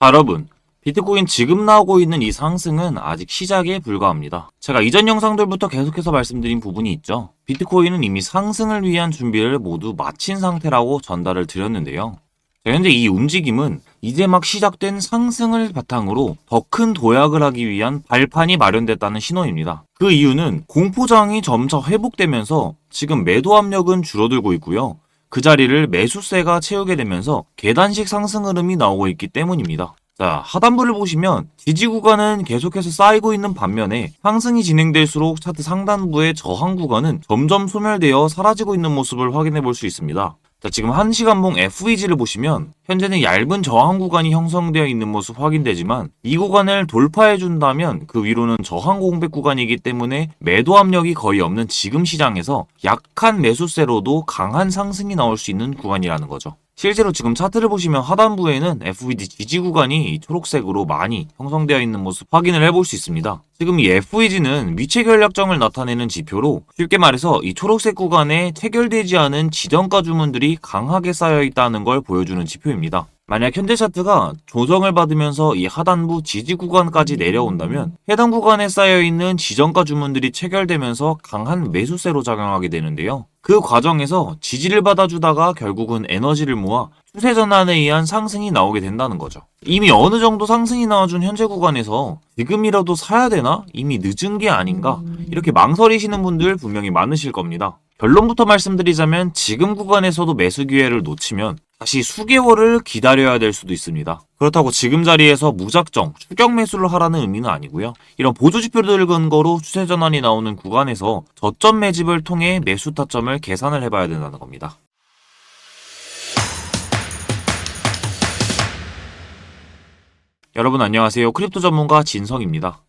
자, 여러분. 비트코인 지금 나오고 있는 이 상승은 아직 시작에 불과합니다. 제가 이전 영상들부터 계속해서 말씀드린 부분이 있죠. 비트코인은 이미 상승을 위한 준비를 모두 마친 상태라고 전달을 드렸는데요. 자, 현재 이 움직임은 이제 막 시작된 상승을 바탕으로 더 큰 도약을 하기 위한 발판이 마련됐다는 신호입니다. 그 이유는 공포장이 점차 회복되면서 지금 매도 압력은 줄어들고 있고요. 그 자리를 매수세가 채우게 되면서 계단식 상승 흐름이 나오고 있기 때문입니다. 자, 하단부를 보시면 지지 구간은 계속해서 쌓이고 있는 반면에 상승이 진행될수록 차트 상단부의 저항 구간은 점점 소멸되어 사라지고 있는 모습을 확인해 볼 수 있습니다. 자, 지금 1시간봉 FEG를 보시면 현재는 얇은 저항 구간이 형성되어 있는 모습 확인되지만 이 구간을 돌파해 준다면 그 위로는 저항 공백 구간이기 때문에 매도 압력이 거의 없는 지금 시장에서 약한 매수세로도 강한 상승이 나올 수 있는 구간이라는 거죠. 실제로 지금 차트를 보시면 하단부에는 FED 지지 구간이 초록색으로 많이 형성되어 있는 모습 확인을 해볼 수 있습니다. 지금 이 FEG는 위체 결약점을 나타내는 지표로 쉽게 말해서 이 초록색 구간에 체결되지 않은 지정가 주문들이 강하게 쌓여 있다는 걸 보여주는 지표입니다. 만약 현재 차트가 조정을 받으면서 이 하단부 지지 구간까지 내려온다면 해당 구간에 쌓여 있는 지정가 주문들이 체결되면서 강한 매수세로 작용하게 되는데요. 그 과정에서 지지를 받아주다가 결국은 에너지를 모아 추세 전환에 의한 상승이 나오게 된다는 거죠. 이미 어느 정도 상승이 나와준 현재 구간에서 지금이라도 사야 되나? 이미 늦은 게 아닌가? 이렇게 망설이시는 분들 분명히 많으실 겁니다. 결론부터 말씀드리자면 지금 구간에서도 매수 기회를 놓치면 다시 수개월을 기다려야 될 수도 있습니다. 그렇다고 지금 자리에서 무작정 추격 매수를 하라는 의미는 아니고요. 이런 보조 지표를 근거로 추세 전환이 나오는 구간에서 저점 매집을 통해 매수 타점을 계산을 해봐야 된다는 겁니다. 여러분 안녕하세요. 크립토 전문가 진성입니다.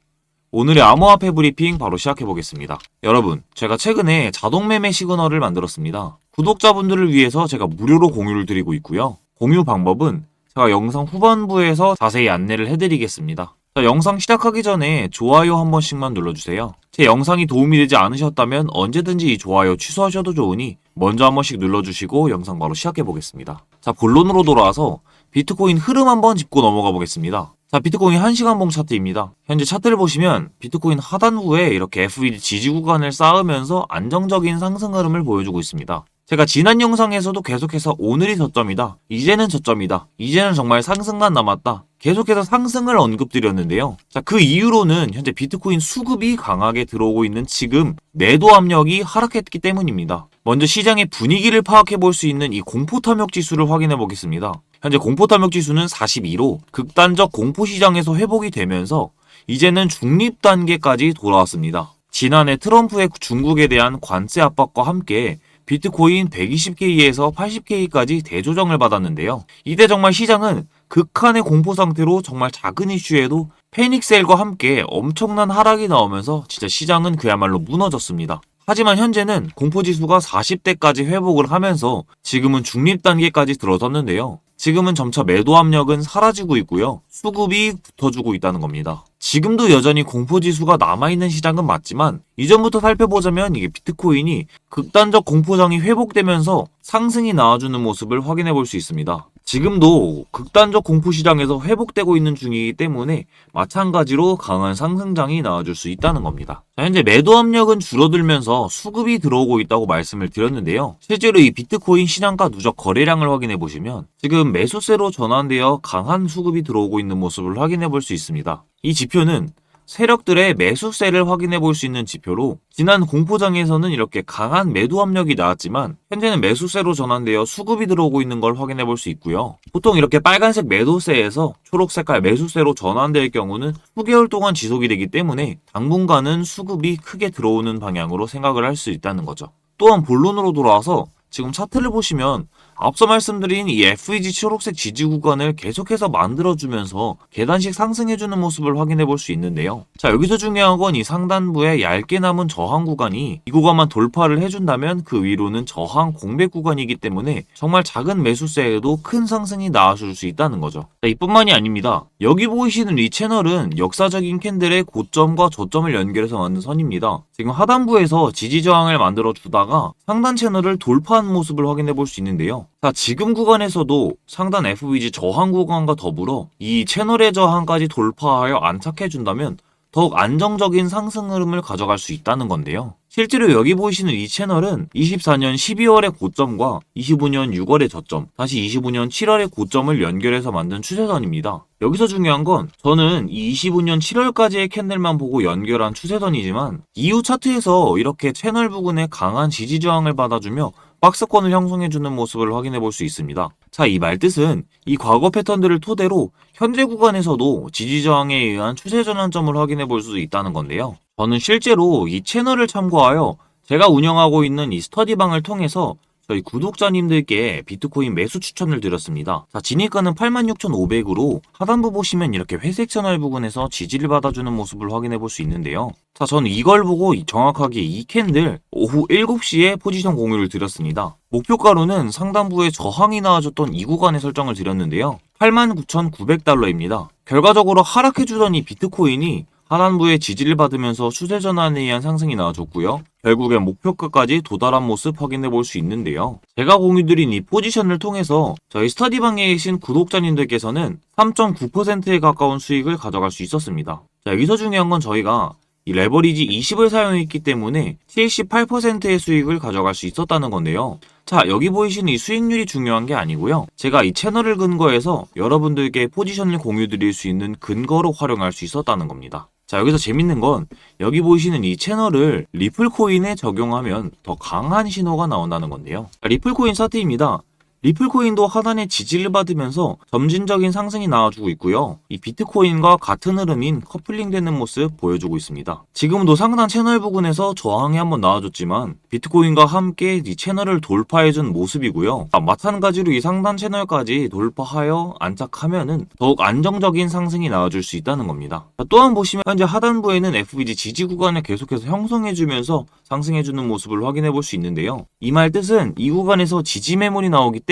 오늘의 암호화폐 브리핑 바로 시작해 보겠습니다. 여러분, 제가 최근에 자동 매매 시그널을 만들었습니다. 구독자분들을 위해서 제가 무료로 공유를 드리고 있고요. 공유 방법은 제가 영상 후반부에서 자세히 안내를 해드리겠습니다. 자, 영상 시작하기 전에 좋아요 한 번씩만 눌러주세요. 제 영상이 도움이 되지 않으셨다면 언제든지 이 좋아요 취소하셔도 좋으니 먼저 한 번씩 눌러주시고 영상 바로 시작해 보겠습니다. 자, 본론으로 돌아와서 비트코인 흐름 한번 짚고 넘어가 보겠습니다. 자, 비트코인 1시간 봉 차트입니다. 현재 차트를 보시면 비트코인 하단부에 이렇게 FED 지지 구간을 쌓으면서 안정적인 상승 흐름을 보여주고 있습니다. 제가 지난 영상에서도 계속해서 오늘이 저점이다. 이제는 저점이다. 이제는 정말 상승만 남았다. 계속해서 상승을 언급드렸는데요. 자, 그 이유로는 현재 비트코인 수급이 강하게 들어오고 있는 지금 매도 압력이 하락했기 때문입니다. 먼저 시장의 분위기를 파악해 볼 수 있는 이 공포 탐욕 지수를 확인해 보겠습니다. 현재 공포 탐욕 지수는 42로 극단적 공포 시장에서 회복이 되면서 이제는 중립 단계까지 돌아왔습니다. 지난해 트럼프의 중국에 대한 관세 압박과 함께 비트코인 120K에서 80K까지 대조정을 받았는데요. 이때 정말 시장은 극한의 공포 상태로 정말 작은 이슈에도 패닉셀과 함께 엄청난 하락이 나오면서 진짜 시장은 그야말로 무너졌습니다. 하지만 현재는 공포지수가 40대까지 회복을 하면서 지금은 중립 단계까지 들어섰는데요. 지금은 점차 매도 압력은 사라지고 있고요. 수급이 붙어주고 있다는 겁니다. 지금도 여전히 공포지수가 남아있는 시장은 맞지만 이전부터 살펴보자면 이게 비트코인이 극단적 공포장이 회복되면서 상승이 나와주는 모습을 확인해 볼 수 있습니다. 지금도 극단적 공포 시장에서 회복되고 있는 중이기 때문에 마찬가지로 강한 상승장이 나와줄 수 있다는 겁니다. 자, 현재 매도 압력은 줄어들면서 수급이 들어오고 있다고 말씀을 드렸는데요. 실제로 이 비트코인 시장가 누적 거래량을 확인해 보시면 지금 매수세로 전환되어 강한 수급이 들어오고 있는 모습을 확인해 볼 수 있습니다. 이 지표는 세력들의 매수세를 확인해 볼 수 있는 지표로 지난 공포장에서는 이렇게 강한 매도 압력이 나왔지만 현재는 매수세로 전환되어 수급이 들어오고 있는 걸 확인해 볼 수 있고요. 보통 이렇게 빨간색 매도세에서 초록 색깔 매수세로 전환될 경우는 수개월 동안 지속이 되기 때문에 당분간은 수급이 크게 들어오는 방향으로 생각을 할 수 있다는 거죠. 또한 본론으로 돌아와서 지금 차트를 보시면 앞서 말씀드린 이 FEG 초록색 지지 구간을 계속해서 만들어주면서 계단식 상승해주는 모습을 확인해 볼 수 있는데요. 자, 여기서 중요한 건 이 상단부에 얇게 남은 저항 구간이 이 구간만 돌파를 해준다면 그 위로는 저항 공백 구간이기 때문에 정말 작은 매수세에도 큰 상승이 나와줄 수 있다는 거죠. 자, 이뿐만이 아닙니다. 여기 보이시는 이 채널은 역사적인 캔들의 고점과 저점을 연결해서 만든 선입니다. 지금 하단부에서 지지 저항을 만들어 주다가 상단 채널을 돌파한 모습을 확인해 볼 수 있는데요. 자, 지금 구간에서도 상단 FVG 저항 구간과 더불어 이 채널의 저항까지 돌파하여 안착해준다면 더욱 안정적인 상승 흐름을 가져갈 수 있다는 건데요. 실제로 여기 보이시는 이 채널은 24년 12월의 고점과 25년 6월의 저점, 다시 25년 7월의 고점을 연결해서 만든 추세선입니다. 여기서 중요한 건 저는 이 25년 7월까지의 캔들만 보고 연결한 추세선이지만 이후 차트에서 이렇게 채널 부근에 강한 지지 저항을 받아주며 박스권을 형성해주는 모습을 확인해 볼 수 있습니다. 자, 이 말뜻은 이 과거 패턴들을 토대로 현재 구간에서도 지지 저항에 의한 추세 전환점을 확인해 볼 수 있다는 건데요. 저는 실제로 이 채널을 참고하여 제가 운영하고 있는 이 스터디방을 통해서 저희 구독자님들께 비트코인 매수 추천을 드렸습니다. 자, 진입가는 86,500으로 하단부 보시면 이렇게 회색 채널 부근에서 지지를 받아주는 모습을 확인해 볼 수 있는데요. 자, 저는 이걸 보고 정확하게 이 캔들 오후 7시에 포지션 공유를 드렸습니다. 목표가로는 상단부에 저항이 나와줬던 이 구간에 설정을 드렸는데요. 89,900달러입니다. 결과적으로 하락해주던 이 비트코인이 하단부에 지지를 받으면서 추세 전환에 의한 상승이 나와줬고요. 결국엔 목표가까지 도달한 모습 확인해 볼 수 있는데요. 제가 공유드린 이 포지션을 통해서 저희 스터디방에 계신 구독자님들께서는 3.9%에 가까운 수익을 가져갈 수 있었습니다. 자, 여기서 중요한 건 저희가 이 레버리지 20을 사용했기 때문에 78%의 수익을 가져갈 수 있었다는 건데요. 자, 여기 보이시는 이 수익률이 중요한 게 아니고요. 제가 이 채널을 근거해서 여러분들께 포지션을 공유 드릴 수 있는 근거로 활용할 수 있었다는 겁니다. 자, 여기서 재밌는 건 여기 보이시는 이 채널을 리플 코인에 적용하면 더 강한 신호가 나온다는 건데요. 자, 리플 코인 사태입니다. 리플 코인도 하단에 지지를 받으면서 점진적인 상승이 나와주고 있고요. 이 비트코인과 같은 흐름인 커플링 되는 모습 보여주고 있습니다. 지금도 상단 채널 부근에서 저항이 한번 나와줬지만 비트코인과 함께 이 채널을 돌파해준 모습이고요. 아, 마찬가지로 이 상단 채널까지 돌파하여 안착하면은 더욱 안정적인 상승이 나와줄 수 있다는 겁니다. 자, 또한 보시면 현재 하단부에는 FVG 지지 구간을 계속해서 형성해주면서 상승해주는 모습을 확인해 볼 수 있는데요. 이 말 뜻은 이 구간에서 지지 매물이 나오기 때문에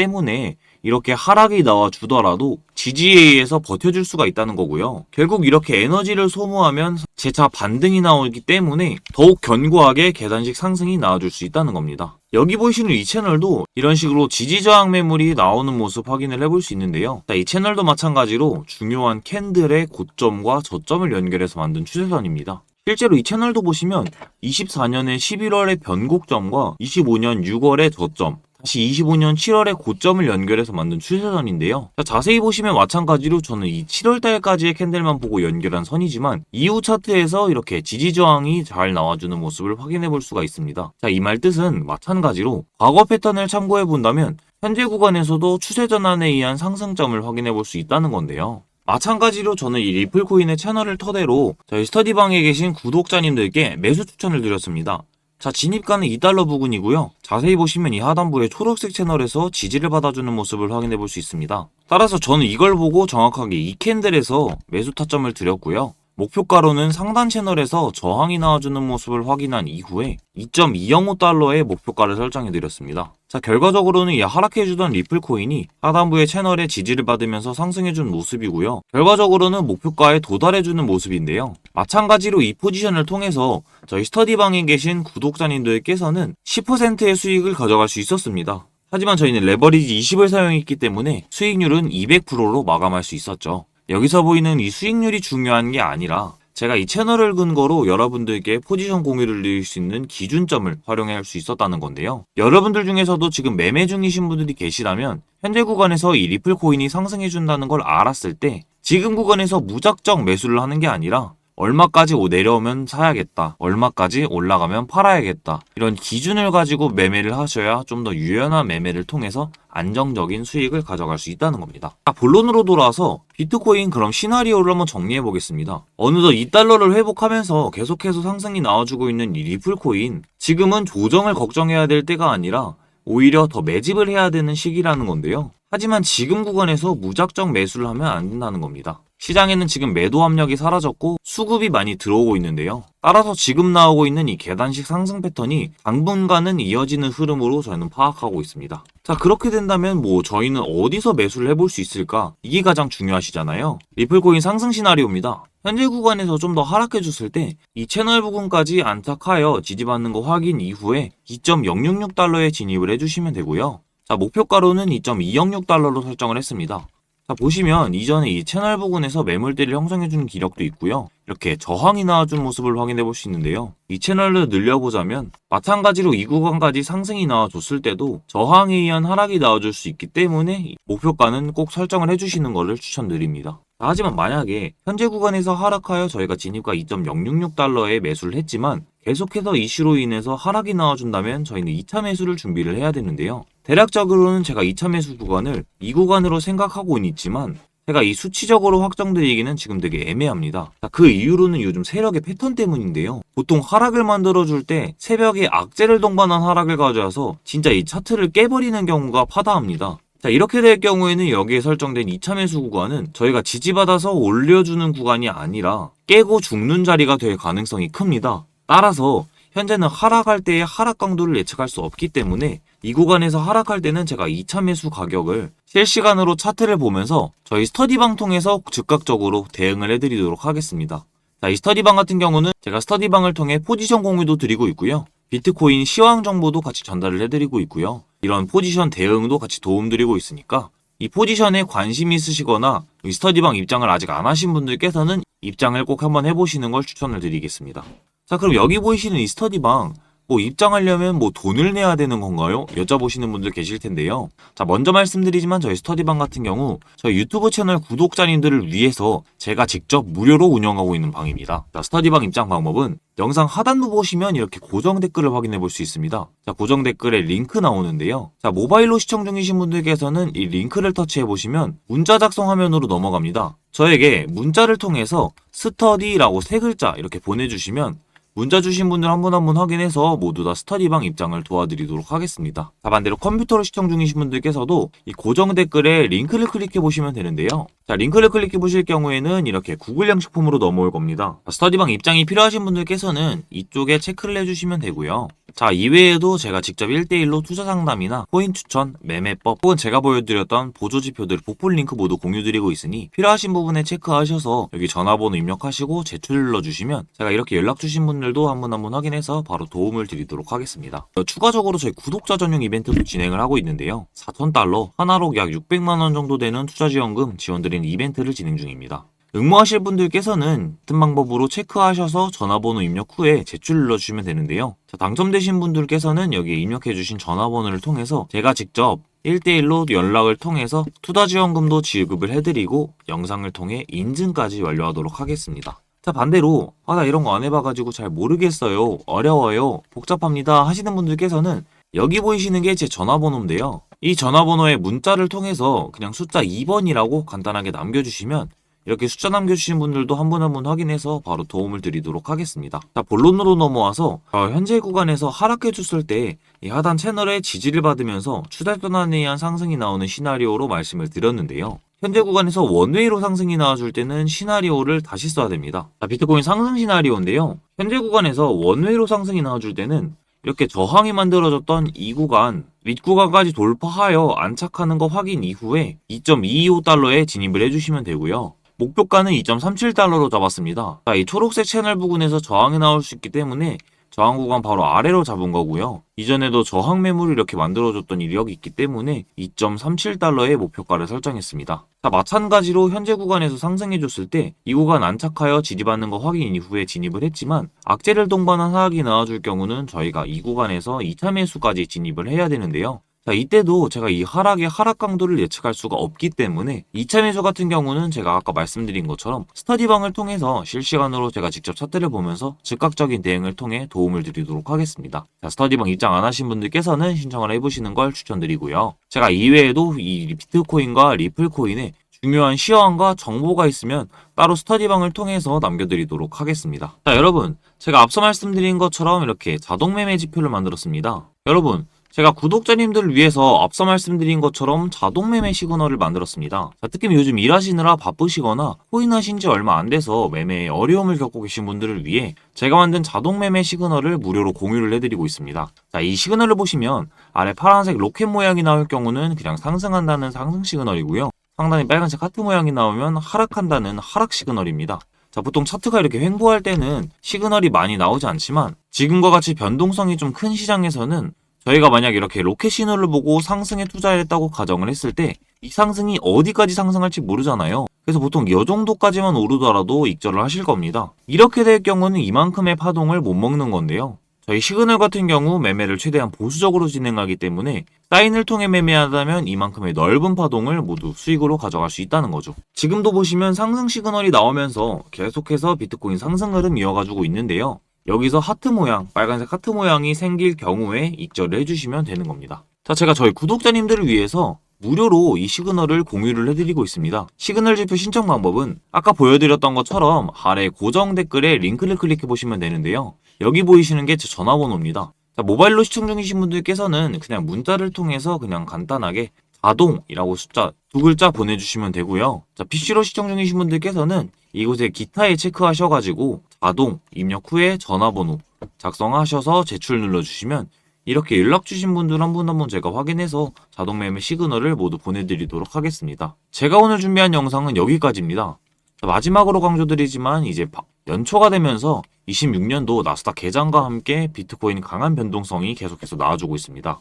이렇게 하락이 나와 주더라도 지지에 의해서 버텨줄 수가 있다는 거고요. 결국 이렇게 에너지를 소모하면 재차 반등이 나오기 때문에 더욱 견고하게 계단식 상승이 나와줄 수 있다는 겁니다. 여기 보이시는 이 채널도 이런 식으로 지지 저항 매물이 나오는 모습 확인을 해볼 수 있는데요. 자, 이 채널도 마찬가지로 중요한 캔들의 고점과 저점을 연결해서 만든 추세선입니다. 실제로 이 채널도 보시면 24년의 11월의 변곡점과 25년 6월의 저점, 다시 25년 7월의 고점을 연결해서 만든 추세선인데요. 자, 자세히 보시면 마찬가지로 저는 이 7월달까지의 캔들만 보고 연결한 선이지만 이후 차트에서 이렇게 지지 저항이 잘 나와주는 모습을 확인해 볼 수가 있습니다. 자, 이 말 뜻은 마찬가지로 과거 패턴을 참고해 본다면 현재 구간에서도 추세 전환에 의한 상승점을 확인해 볼 수 있다는 건데요. 마찬가지로 저는 이 리플코인의 채널을 토대로 저희 스터디방에 계신 구독자님들께 매수 추천을 드렸습니다. 자, 진입가는 2달러 부근이고요. 자세히 보시면 이 하단부의 초록색 채널에서 지지를 받아주는 모습을 확인해 볼 수 있습니다. 따라서 저는 이걸 보고 정확하게 이 캔들에서 매수 타점을 드렸고요. 목표가로는 상단 채널에서 저항이 나와주는 모습을 확인한 이후에 2.205달러의 목표가를 설정해 드렸습니다. 자, 결과적으로는 이 하락해주던 리플 코인이 하단부의 채널에 지지를 받으면서 상승해준 모습이고요. 결과적으로는 목표가에 도달해주는 모습인데요. 마찬가지로 이 포지션을 통해서 저희 스터디방에 계신 구독자님들께서는 10%의 수익을 가져갈 수 있었습니다. 하지만 저희는 레버리지 20을 사용했기 때문에 수익률은 200%로 마감할 수 있었죠. 여기서 보이는 이 수익률이 중요한 게 아니라 제가 이 채널을 근거로 여러분들께 포지션 공유를 드릴 수 있는 기준점을 활용할 수 있었다는 건데요. 여러분들 중에서도 지금 매매 중이신 분들이 계시다면 현재 구간에서 이 리플 코인이 상승해 준다는 걸 알았을 때 지금 구간에서 무작정 매수를 하는 게 아니라 얼마까지 내려오면 사야겠다. 얼마까지 올라가면 팔아야겠다. 이런 기준을 가지고 매매를 하셔야 좀 더 유연한 매매를 통해서 안정적인 수익을 가져갈 수 있다는 겁니다. 자, 본론으로 돌아와서 비트코인 그럼 시나리오를 한번 정리해 보겠습니다. 어느덧 2달러를 회복하면서 계속해서 상승이 나와주고 있는 이 리플코인 지금은 조정을 걱정해야 될 때가 아니라 오히려 더 매집을 해야 되는 시기라는 건데요. 하지만 지금 구간에서 무작정 매수를 하면 안 된다는 겁니다. 시장에는 지금 매도 압력이 사라졌고 수급이 많이 들어오고 있는데요. 따라서 지금 나오고 있는 이 계단식 상승 패턴이 당분간은 이어지는 흐름으로 저는 파악하고 있습니다. 자, 그렇게 된다면 뭐 저희는 어디서 매수를 해볼 수 있을까? 이게 가장 중요하시잖아요. 리플코인 상승 시나리오입니다. 현재 구간에서 좀 더 하락해 줬을 때 이 채널 부분까지 안착하여 지지받는 거 확인 이후에 2.066달러에 진입을 해주시면 되고요. 자, 목표가로는 2.206 달러로 설정을 했습니다. 자, 보시면 이전에 이 채널 부근에서 매물대를 형성해주는 기력도 있고요. 이렇게 저항이 나와준 모습을 확인해 볼 수 있는데요. 이 채널을 늘려보자면 마찬가지로 이 구간까지 상승이 나와줬을 때도 저항에 의한 하락이 나와줄 수 있기 때문에 목표가는 꼭 설정을 해주시는 것을 추천드립니다. 하지만 만약에 현재 구간에서 하락하여 저희가 진입가 2.066달러에 매수를 했지만 계속해서 이슈로 인해서 하락이 나와준다면 저희는 2차 매수를 준비를 해야 되는데요. 대략적으로는 제가 2차 매수 구간을 이 구간으로 생각하고는 있지만 제가 이 수치적으로 확정드리기는 지금 되게 애매합니다. 자, 그 이유로는 요즘 세력의 패턴 때문인데요. 보통 하락을 만들어줄 때 새벽에 악재를 동반한 하락을 가져와서 진짜 이 차트를 깨버리는 경우가 파다합니다. 자, 이렇게 될 경우에는 여기에 설정된 2차 매수 구간은 저희가 지지받아서 올려주는 구간이 아니라 깨고 죽는 자리가 될 가능성이 큽니다. 따라서 현재는 하락할 때의 하락 강도를 예측할 수 없기 때문에 이 구간에서 하락할 때는 제가 2차 매수 가격을 실시간으로 차트를 보면서 저희 스터디방 통해서 즉각적으로 대응을 해드리도록 하겠습니다. 자, 이 스터디방 같은 경우는 제가 스터디방을 통해 포지션 공유도 드리고 있고요. 비트코인 시황 정보도 같이 전달을 해드리고 있고요. 이런 포지션 대응도 같이 도움드리고 있으니까 이 포지션에 관심 있으시거나 이 스터디방 입장을 아직 안 하신 분들께서는 입장을 꼭 한번 해보시는 걸 추천을 드리겠습니다. 자, 그럼 여기 보이시는 이 스터디방 뭐 입장하려면 뭐 돈을 내야 되는 건가요? 여쭤보시는 분들 계실 텐데요. 자, 먼저 말씀드리지만 저희 스터디방 같은 경우 저희 유튜브 채널 구독자님들을 위해서 제가 직접 무료로 운영하고 있는 방입니다. 자, 스터디방 입장 방법은 영상 하단부 보시면 이렇게 고정 댓글을 확인해 볼 수 있습니다. 자, 고정 댓글에 링크 나오는데요. 자, 모바일로 시청 중이신 분들께서는 이 링크를 터치해 보시면 문자 작성 화면으로 넘어갑니다. 저에게 문자를 통해서 스터디라고 세 글자 이렇게 보내주시면 문자 주신 분들 한 분 한 분 확인해서 모두 다 스터디방 입장을 도와드리도록 하겠습니다. 자, 반대로 컴퓨터로 시청 중이신 분들께서도 이 고정 댓글에 링크를 클릭해 보시면 되는데요. 자, 링크를 클릭해 보실 경우에는 이렇게 구글 양식 폼으로 넘어올 겁니다. 자, 스터디방 입장이 필요하신 분들께서는 이쪽에 체크를 해주시면 되고요. 자, 이외에도 제가 직접 1대1로 투자 상담이나 코인 추천, 매매법, 혹은 제가 보여드렸던 보조 지표들 복불 링크 모두 공유드리고 있으니 필요하신 부분에 체크하셔서 여기 전화번호 입력하시고 제출 눌러주시면 제가 이렇게 연락 주신 분들도 한 분 한분 확인해서 바로 도움을 드리도록 하겠습니다. 어, 추가적으로 저희 구독자 전용 이벤트도 진행을 하고 있는데요. 4,000달러, 하나로 약 600만원 정도 되는 투자 지원금 지원드리는 이벤트를 진행 중입니다. 응모하실 분들께서는 같은 방법으로 체크하셔서 전화번호 입력 후에 제출 눌러주시면 되는데요. 자, 당첨되신 분들께서는 여기에 입력해주신 전화번호를 통해서 제가 직접 1대1로 연락을 통해서 투자지원금도 지급을 해드리고 영상을 통해 인증까지 완료하도록 하겠습니다. 자 반대로 아 나 이런 거 안 해봐가지고 잘 모르겠어요 어려워요 복잡합니다 하시는 분들께서는 여기 보이시는 게 제 전화번호인데요 이 전화번호에 문자를 통해서 그냥 숫자 2번이라고 간단하게 남겨주시면 이렇게 숫자 남겨주신 분들도 한 분 한 분 확인해서 바로 도움을 드리도록 하겠습니다. 자, 본론으로 넘어와서 어, 현재 구간에서 하락해 줬을 때 이 하단 채널의 지지를 받으면서 추달 변환에 의한 상승이 나오는 시나리오로 말씀을 드렸는데요. 현재 구간에서 원웨이로 상승이 나와줄 때는 시나리오를 다시 써야 됩니다. 자, 비트코인 상승 시나리오인데요. 현재 구간에서 원웨이로 상승이 나와줄 때는 이렇게 저항이 만들어졌던 이 구간, 윗구간까지 돌파하여 안착하는 거 확인 이후에 2.225달러에 진입을 해주시면 되고요. 목표가는 2.37달러로 잡았습니다. 자, 이 초록색 채널 부근에서 저항이 나올 수 있기 때문에 저항 구간 바로 아래로 잡은 거고요. 이전에도 저항 매물을 이렇게 만들어줬던 이력이 있기 때문에 2.37달러의 목표가를 설정했습니다. 자, 마찬가지로 현재 구간에서 상승해줬을 때 이 구간 안착하여 지지받는 거 확인 이후에 진입을 했지만 악재를 동반한 하락이 나와줄 경우는 저희가 이 구간에서 2차 매수까지 진입을 해야 되는데요. 자, 이때도 제가 이 하락의 하락 강도를 예측할 수가 없기 때문에 2차 매수 같은 경우는 제가 아까 말씀드린 것처럼 스터디방을 통해서 실시간으로 제가 직접 차트를 보면서 즉각적인 대응을 통해 도움을 드리도록 하겠습니다. 자, 스터디방 입장 안 하신 분들께서는 신청을 해보시는 걸 추천드리고요. 제가 이외에도 이 비트코인과 리플코인에 중요한 시황과 정보가 있으면 따로 스터디방을 통해서 남겨드리도록 하겠습니다. 자, 여러분, 제가 앞서 말씀드린 것처럼 이렇게 자동 매매 지표를 만들었습니다. 여러분, 제가 구독자님들을 위해서 앞서 말씀드린 것처럼 자동 매매 시그널을 만들었습니다. 자, 특히 요즘 일하시느라 바쁘시거나 코인 하신 지 얼마 안 돼서 매매에 어려움을 겪고 계신 분들을 위해 제가 만든 자동 매매 시그널을 무료로 공유를 해드리고 있습니다. 자, 이 시그널을 보시면 아래 파란색 로켓 모양이 나올 경우는 그냥 상승한다는 상승 시그널이고요. 상단에 빨간색 하트 모양이 나오면 하락한다는 하락 시그널입니다. 자, 보통 차트가 이렇게 횡보할 때는 시그널이 많이 나오지 않지만 지금과 같이 변동성이 좀 큰 시장에서는 저희가 만약 이렇게 로켓 신호를 보고 상승에 투자했다고 가정을 했을 때 이 상승이 어디까지 상승할지 모르잖아요. 그래서 보통 이 정도까지만 오르더라도 익절을 하실 겁니다. 이렇게 될 경우는 이만큼의 파동을 못 먹는 건데요. 저희 시그널 같은 경우 매매를 최대한 보수적으로 진행하기 때문에 사인을 통해 매매하다면 이만큼의 넓은 파동을 모두 수익으로 가져갈 수 있다는 거죠. 지금도 보시면 상승 시그널이 나오면서 계속해서 비트코인 상승 흐름 이어가지고 있는데요. 여기서 하트 모양, 빨간색 하트 모양이 생길 경우에 익절을 해주시면 되는 겁니다. 자, 제가 저희 구독자님들을 위해서 무료로 이 시그널을 공유를 해드리고 있습니다. 시그널 지표 신청 방법은 아까 보여드렸던 것처럼 아래 고정 댓글에 링크를 클릭해 보시면 되는데요. 여기 보이시는 게 제 전화번호입니다. 자, 모바일로 시청 중이신 분들께서는 그냥 문자를 통해서 그냥 간단하게 자동이라고 숫자 두 글자 보내주시면 되고요. 자, PC로 시청 중이신 분들께서는 이곳에 기타에 체크하셔가지고 자동 입력 후에 전화번호 작성하셔서 제출 눌러주시면 이렇게 연락 주신 분들 한 분 한 분 제가 확인해서 자동 매매 시그널을 모두 보내드리도록 하겠습니다. 제가 오늘 준비한 영상은 여기까지입니다. 자, 마지막으로 강조드리지만 이제 바- 연초가 되면서 26년도 나스닥 개장과 함께 비트코인 강한 변동성이 계속해서 나와주고 있습니다.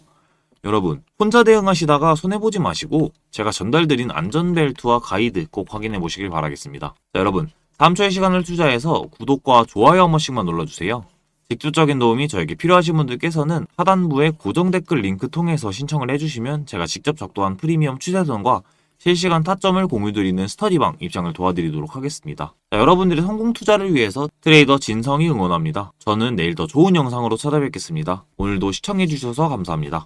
여러분 혼자 대응하시다가 손해보지 마시고 제가 전달드린 안전벨트와 가이드 꼭 확인해 보시길 바라겠습니다. 자, 여러분 다음 주에 시간을 투자해서 구독과 좋아요 한 번씩만 눌러주세요. 직접적인 도움이 저에게 필요하신 분들께서는 하단부에 고정 댓글 링크 통해서 신청을 해주시면 제가 직접 작도한 프리미엄 취재선과 실시간 타점을 공유드리는 스터디방 입장을 도와드리도록 하겠습니다. 자, 여러분들의 성공 투자를 위해서 트레이더 진성이 응원합니다. 저는 내일 더 좋은 영상으로 찾아뵙겠습니다. 오늘도 시청해주셔서 감사합니다.